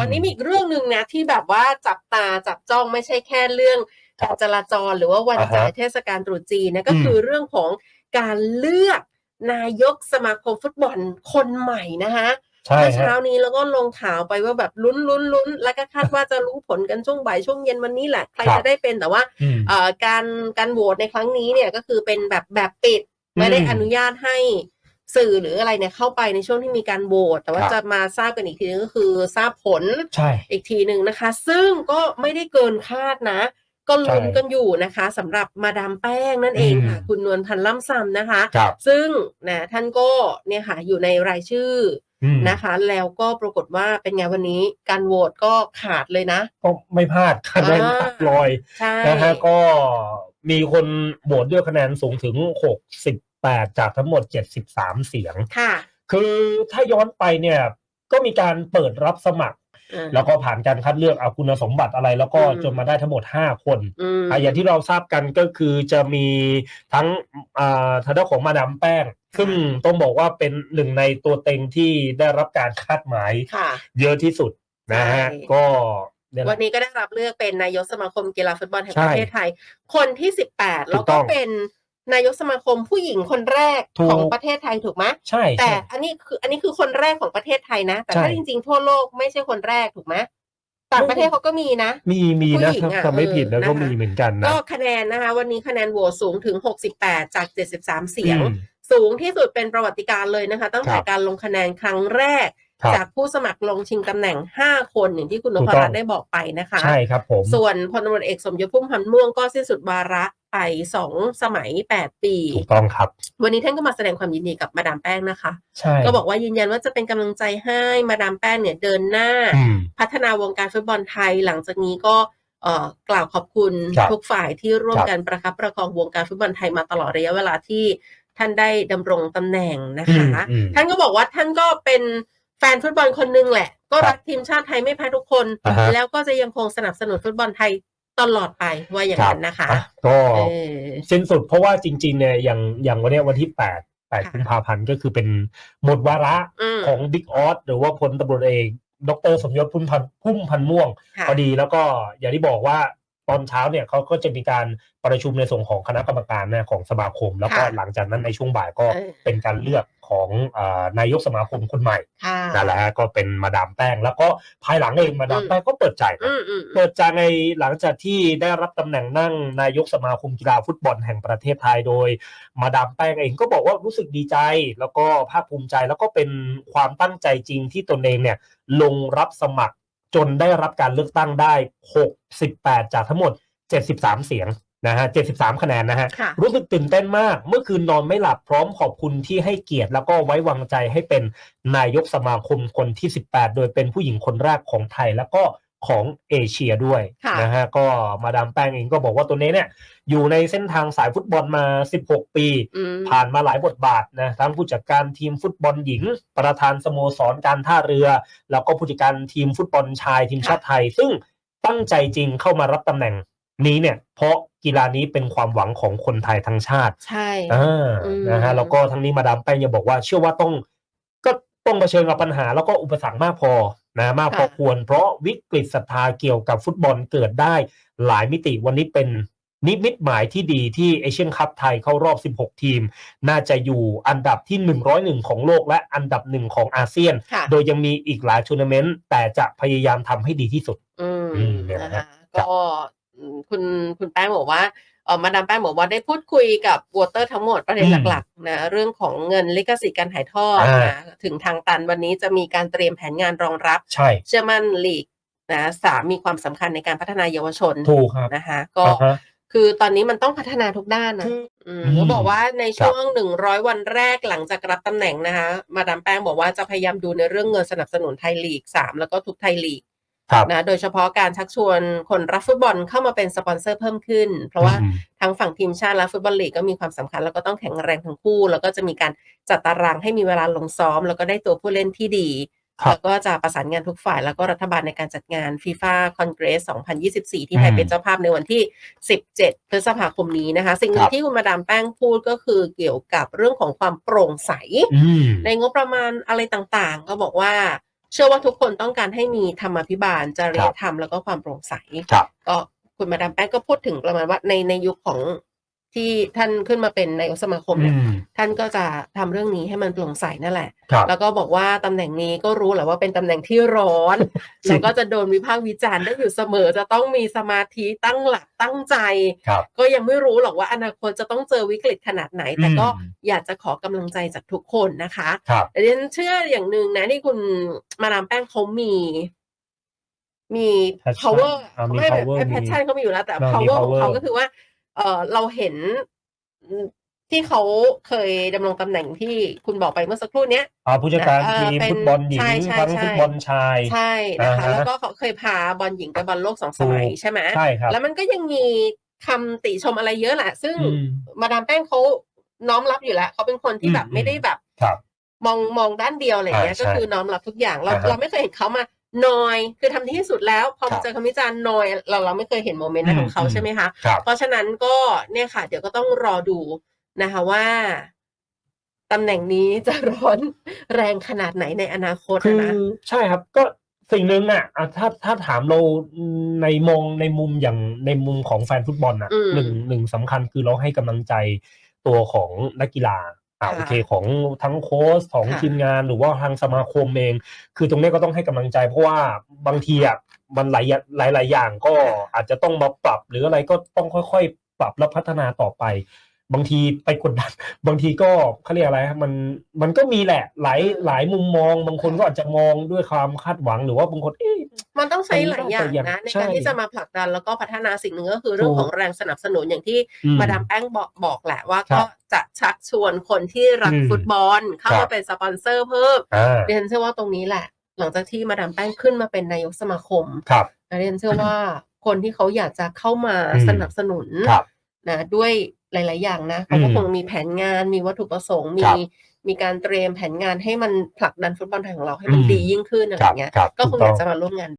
วันนี้มีอีกเรื่องหนึ่งนะที่แบบว่าจับตาจับจ้องไม่ใช่แค่เรื่องการจราจรหรือว่าวันอ่าฮะจ่ายเทศกาลตรุษจีนนะก็อืมคือเรื่องของการเลือกนายกสมาคมฟุตบอลคนใหม่นะคะใช่เมื่อฮะเช้านี้แล้วก็ลงข่าวไปว่าแบบลุ้นลุ้นลุ้นแล้วก็คาดว่าจะรู้ผลกันช่วงบ่ายช่วงเย็นวันนี้แหละใครครับจะได้เป็นแต่ว่าอืมเอ่อการการโหวตในครั้งนี้เนี่ยก็คือเป็นแบบแบบปิดไม่ได้อนุญาตให้ สื่อหรืออะไรเนี่ยเข้าไปในช่วงที่มีการโหวตแต่ว่าครับจะมาทราบกันอีกทีนึงก็คือทราบผลใช่อีกทีหนึ่งนะคะ ซึ่งก็ไม่ได้เกินคาดนะ ก็ลุ้นใช่กันอยู่นะคะสำหรับมาดามแป้งนั่นเองค่ะอืมคุณนวลพันธ์ล่ำซำนะคะครับซึ่งนะท่านก็เนี่ยค่ะอยู่ในรายชื่ออืมอนะคะ แล้วก็ปรากฏว่าเป็นไงวันนี้การโหวตก็ขาดเลยนะ ก็ไม่พลาดคะแนนอ่าตัดลอยใช่นะฮะก็มีคนโหวตด้วยคะแนนสูงถึง 68จากทั้งหมด 73 เสียง ค่ะ คือถ้าย้อนไปเนี่ยก็มีการเปิดรับสมัครอ่าแล้วก็ผ่านการคัดเลือกเอาคุณสมบัติอะไร แล้วก็อืมจนมาได้ทั้งหมด 5 คนอืมอะอย่างที่เราทราบกันก็คือจะมีทั้งอ่าทางด้านของมาดามแป้ง ซึ่งต้องบอกว่าเป็นหนึ่งในตัวเต็งที่ได้รับการคาดหมายค่ะเยอะที่สุดนะฮะใช่ก็เนี่ยแหวัละนนี้ก็ได้รับเลือกเป็นนายกสมาคมกีฬาฟุตบอลแห่งใช่ประเทศไทย คนที่สิบแปดถูแล้วกต้ก็องเป็น นายกสมาคมผู้หญิงคนแรกถูก ของประเทศไทยถูกไหมใช่แต่ใช่ อันนี้คืออันนี้คือคนแรกของประเทศไทยนะ แต่ใช่ถ้าจริงๆทั่วโลกไม่ใช่คนแรกถูกไหมต่างประเทศเขาก็มีนะ มีมีผู้นะหญิงถ้าอะจำไม่ผิดนะเออก็นะคะ มีเหมือนกันนะก็คะแนนนะคะ วันนี้คะแนนโหวตสูงถึง 68 จาก 73 เสียง อืม สูงที่สุดเป็นประวัติการณ์เลยนะคะ ตั้งแต่ครับ การลงคะแนนครั้งแรก ครับ จากผู้สมัครลงชิงตำแหน่ง 5 คนอย่างที่คุณนถูกพต้อง รัตน์ได้บอกไปนะคะ ใช่ครับผม ส่วนพลตำรวจเอกสมยศพุ่มพันธ์ม่วงก็สิ้นสุดวาระ ไปสองสมัย8ปี ถูกต้องครับ วันนี้ท่านก็มาแสดงความยินดีกับมาดามแป้งนะคะ ใช่ ก็บอกว่ายืนยันว่าจะเป็นกำลังใจให้มาดามแป้งเนี่ยเดินหน้าอืมพัฒนาวงการฟุตบอลไทยหลังจากนี้ก็เอ่อกล่าวขอบคุณครับทุกฝ่ายที่ร่วมครับกันประคับประคองวงการฟุตบอลไทยมาตลอดระยะเวลาที่ท่านได้ดำรงตำแหน่งนะคะอืมท่านก็บอกว่าท่านก็เป็นแฟนฟุตบอลคนหนึงแหละ ก็ครับรักทีมชาติไทยไม่แพ้ทุกคนอ่าฮะแล้วก็จะยังคงสนับสนุนฟุตบอลไทย ตลอดไปว่าอย่างนั้นนะคะอะก็เออสิ้นสุดเพราะว่าจริง ๆ เนี่ยอย่างอย่างวันเนี้ยวันที่8 8ค่ะกุมภาพันธ์ก็คือเป็นหมดวาระอืมของบิ๊กออสหรือว่าพลตำรวจเอกดรสมยศพุ่มพันธ์พุ่มพันธ์ม่วงค่ะพอดีแล้วก็อย่างที่บอกว่า ตอนเช้าเนี่ยเขาก็จะมีการประชุมในส่วนของคณะกรรมการนะของสมาคม แล้วก็ค่ะหลังจากนั้นในช่วงบ่ายก็เออเป็นการเลือกของอานายกสมาคมคนใหม่ค่ะนั่นแหละฮะก็เป็นมาดามแป้ง แล้วก็ภายหลังเองมาดามอืมแป้งก็เปิดใจนะอืมอืมเปิดใจในหลังจากที่ได้รับตำแหน่งนั่งนายกสมาคมกีฬาฟุตบอลแห่งประเทศไทยโดย มาดามแป้งเองก็บอกว่ารู้สึกดีใจ แล้วก็ภาคภูมิใจแล้วก็เป็นความตั้งใจจริงที่ตนเองเนี่ยลงรับสมัคร จนได้รับการเลือกตั้งได้ 68 จากทั้งหมด 73 เสียงนะฮะ 73 คะแนนนะฮะค่ะรู้สึกตื่นเต้นมาก เมื่อคืนนอนไม่หลับพร้อมขอบคุณที่ให้เกียรติ แล้วก็ไว้วางใจให้เป็นนายกสมาคมคนที่ 18 โดยเป็นผู้หญิงคนแรกของไทย แล้วก็ ของเอเชียด้วยค่ะนะฮะก็มาดามแป้งเองก็บอกว่าตัวนี้เนี่ยอยู่ในเส้นทางสายฟุตบอลมา 16 ปีอืมผ่านมาหลายบทบาทนะทั้งผู้จัดการทีมฟุตบอลหญิง ประธานสโมสรการท่าเรือ แล้วก็ผู้จัดการทีมฟุตบอลชายทีมชาติไทย ซึ่งตั้งใจจริงเข้ามารับตำแหน่งนี้เนี่ย เพราะกีฬานี้เป็นความหวังของคนไทยทั้งชาติ ใช่อ่าอืมนะฮะแล้วก็ทั้งนี้มาดามแป้งยังบอกว่าเชื่อว่าต้องก็ต้องเผชิญกับปัญหาแล้วก็อุปสรรคมากพอ นะมากพอควร เพราะวิกฤตศรัทธาเกี่ยวกับฟุตบอลเกิดได้หลายมิติวันนี้เป็นนิมิตหมายที่ดีที่เอเชียนคัพไทยเข้ารอบ 16 ทีม น่าจะอยู่อันดับที่ 101 ของโลกและอันดับหนึ่งของอาเซียนค่ะโดยยังมีอีกหลายทัวร์นาเมนต์แต่จะพยายามทำให้ดีที่สุด อืมอืมเนี่ยนะนะฮะคะก็อืม คุณคุณแป้งบอกว่าเออมาดามแป้งบอกว่าได้พูดคุยกับวอเตอร์ทั้งหมดประเด็นอืมหลักๆนะเรื่องของเงินลิขสิทธิ์การถ่ายทอดอ่านะถึงทางตันวันนี้จะมีการเตรียมแผนงานรองรับใช่เชื่อมั่นลีกนะสามมีความสำคัญในการพัฒนาเยาวชนถูกครับนะคะก็อ่าฮะคือตอนนี้มันต้องพัฒนาทุกด้านนะคืออืมอืมเขาบอกว่าในช่วงหนึ่งร้อยวันแรกหลังจากรับตำแหน่งนะคะ มาดามแป้งบอกว่าจะพยายามดูในเรื่องเงินสนับสนุนไทยลีกสามแล้วก็ทุกไทยลีกครับ นะโดยเฉพาะการชักชวนคนรักฟุตบอลเข้ามาเป็นสปอนเซอร์เพิ่มขึ้น เพราะว่าอืมทั้งฝั่งทีมชาติและฟุตบอลลีกก็มีความสำคัญแล้วก็ต้องแข็งแรงทั้งคู่ แล้วก็จะมีการจัดตารางให้มีเวลาลงซ้อม แล้วก็ได้ตัวผู้เล่นที่ดีครับแล้วก็จะประสานงานทุกฝ่ายแล้วก็รัฐบาลในการจัดงานฟีฟ่าคอนเกรส 2024 ที่ไทยอืมเป็นเจ้าภาพในวันที่ 17 พฤษภาคมนี้นะคะ สิ่งหนึ่ครังบที่คุณมาดามแป้งพูดก็คือเกี่ยวกับเรื่องของความโปร่งใสอืมในงบประมาณอะไรต่างๆ ก็บอกว่า เชื่อว่าทุกคนต้องการให้มีธรรมาภิบาลจริยธรรมแล้วก็ความโปร่งใสครับก็คุณมาดามแป้งก็พูดถึงประมาณว่าในในยุคของ ที่ท่านขึ้นมาเป็นนายกสมาคมอืเนี่ยมท่านก็จะทำเรื่องนี้ให้มันโปร่งใสนั่นแหละครับแล้วก็บอกว่าตำแหน่งนี้ก็รู้แหละว่าเป็นตำแหน่งที่ร้อนจริงแล้วก็จะโดนวิพากษ์วิจารณ์ได้อยู่เสมอ จะต้องมีสมาธิตั้งหลักตั้งใจครับก็ยังไม่รู้หรอกว่าอนาคตจะต้องเจอวิกฤตขนาดไหน แต่ก็อืมอยากจะขอกำลังใจจากทุกคนนะคะครับแต่ดิฉันเชื่ออย่างหนึ่งนะที่คุณมาดามแป้งเขามีมี Passion power อ่ามีไม่แบบ power แพชชั่นเขามีอยู่แล้วแต่อ่ามี power ของเขา power ก็คือว่า เออเราเห็นที่เขาเคยดำรงตำแหน่งที่คุณบอกไปเมื่อสักครู่เนี้ยอ่าผู้จัดการเอ่อทีมเป็นฟุตบอลหญิงใช่ใช่ทั้งใช่ฟุตบอลชายใช่นะคะอ่าฮะแล้วก็เขาเคยพาบอลหญิงไปบอลโลกสองสมัยถูกใช่ไหมใช่ครับแล้วมันก็ยังมีคำติชมอะไรเยอะแหละ ซึ่งอืมมาดามแป้งเขาน้อมรับอยู่แล้วเขาเป็นคนที่แบบอืมไม่ได้แบบครับมองมองด้านเดียวอะไรอย่างเงี้ยอ่าใช่ก็คือน้อมรับทุกอย่างเราอ่าฮะเราไม่เคยเห็นเขามา นอยคือทำดีที่สุดแล้ว พอครัมาบเจอคำวิจารณ์นอยเราเราไม่เคยเห็นโมเมนต์นั้นของเขาอืมใช่ไหมคะครับเพราะฉะนั้นก็เนี่ยค่ะ เดี๋ยวก็ต้องรอดูนะคะว่าตำแหน่งนี้จะร้อนแรงขนาดไหนในอนาคตคือนะใช่ครับก็สิ่งหนึ่งอะอะถ้าถ้าถามเราในมองในมุมอย่างในมุมของแฟนฟุตบอลอะอืมหนึ่งหนึ่งสำคัญคือเราให้กำลังใจตัวของนักกีฬา อ่าค่ะโอเคของทั้งโค้ชของค่ะทีมงานหรือว่าทางสมาคมเอง คือตรงนี้ก็ต้องให้กำลังใจ เพราะว่าบางทีอะมันหลายอย่างหลายหลายๆอย่างก็อาจจะต้องมาปรับ หรืออะไรก็ต้องค่อย ๆ ปรับและพัฒนาต่อไป บางทีไปกดดัน บางทีก็เขาเรียกอะไรฮะมันมันก็มีแหละหลายหลายมุมมอง บางคนก็อาจจะมองด้วยความคาดหวังหรือว่าบางคนเอ๊ะมันต้องใช้หลายอย่างมันต้องนะในใช่การที่จะมาผลักดันแล้วก็พัฒนาสิ่งหนึ่งก็คือเรื่องถูกของแรงสนับสนุนอย่างที่อืมาดามแป้งบอกบอกแหละว่าครัก็บจะชักชวนคนที่รักอืมฟุตบอล เข้าครัมาบเป็นสปอนเซอร์เพิ่มอ่าดิฉันเชื่อว่าตรงนี้แหละ หลังจากที่มาดามแป้งขึ้นมาเป็นนายกสมาคมครับและดิฉันเชื่อว่าคนที่เขาอยากจะเข้ามาอืมสนับสนุนครับนะด้วย หลาย ๆ อย่างนะเขาก็อืมคงมีแผนงานมีวัตถุประสงค์มีครับมีการเตรียมแผนงานให้มันผลักดันฟุตบอลไทยของเราให้มันอืมดียิ่งขึ้นอะไรครับเงี้ยครับก็คถูงกอต้ยาอกงจะมาร่วมงาน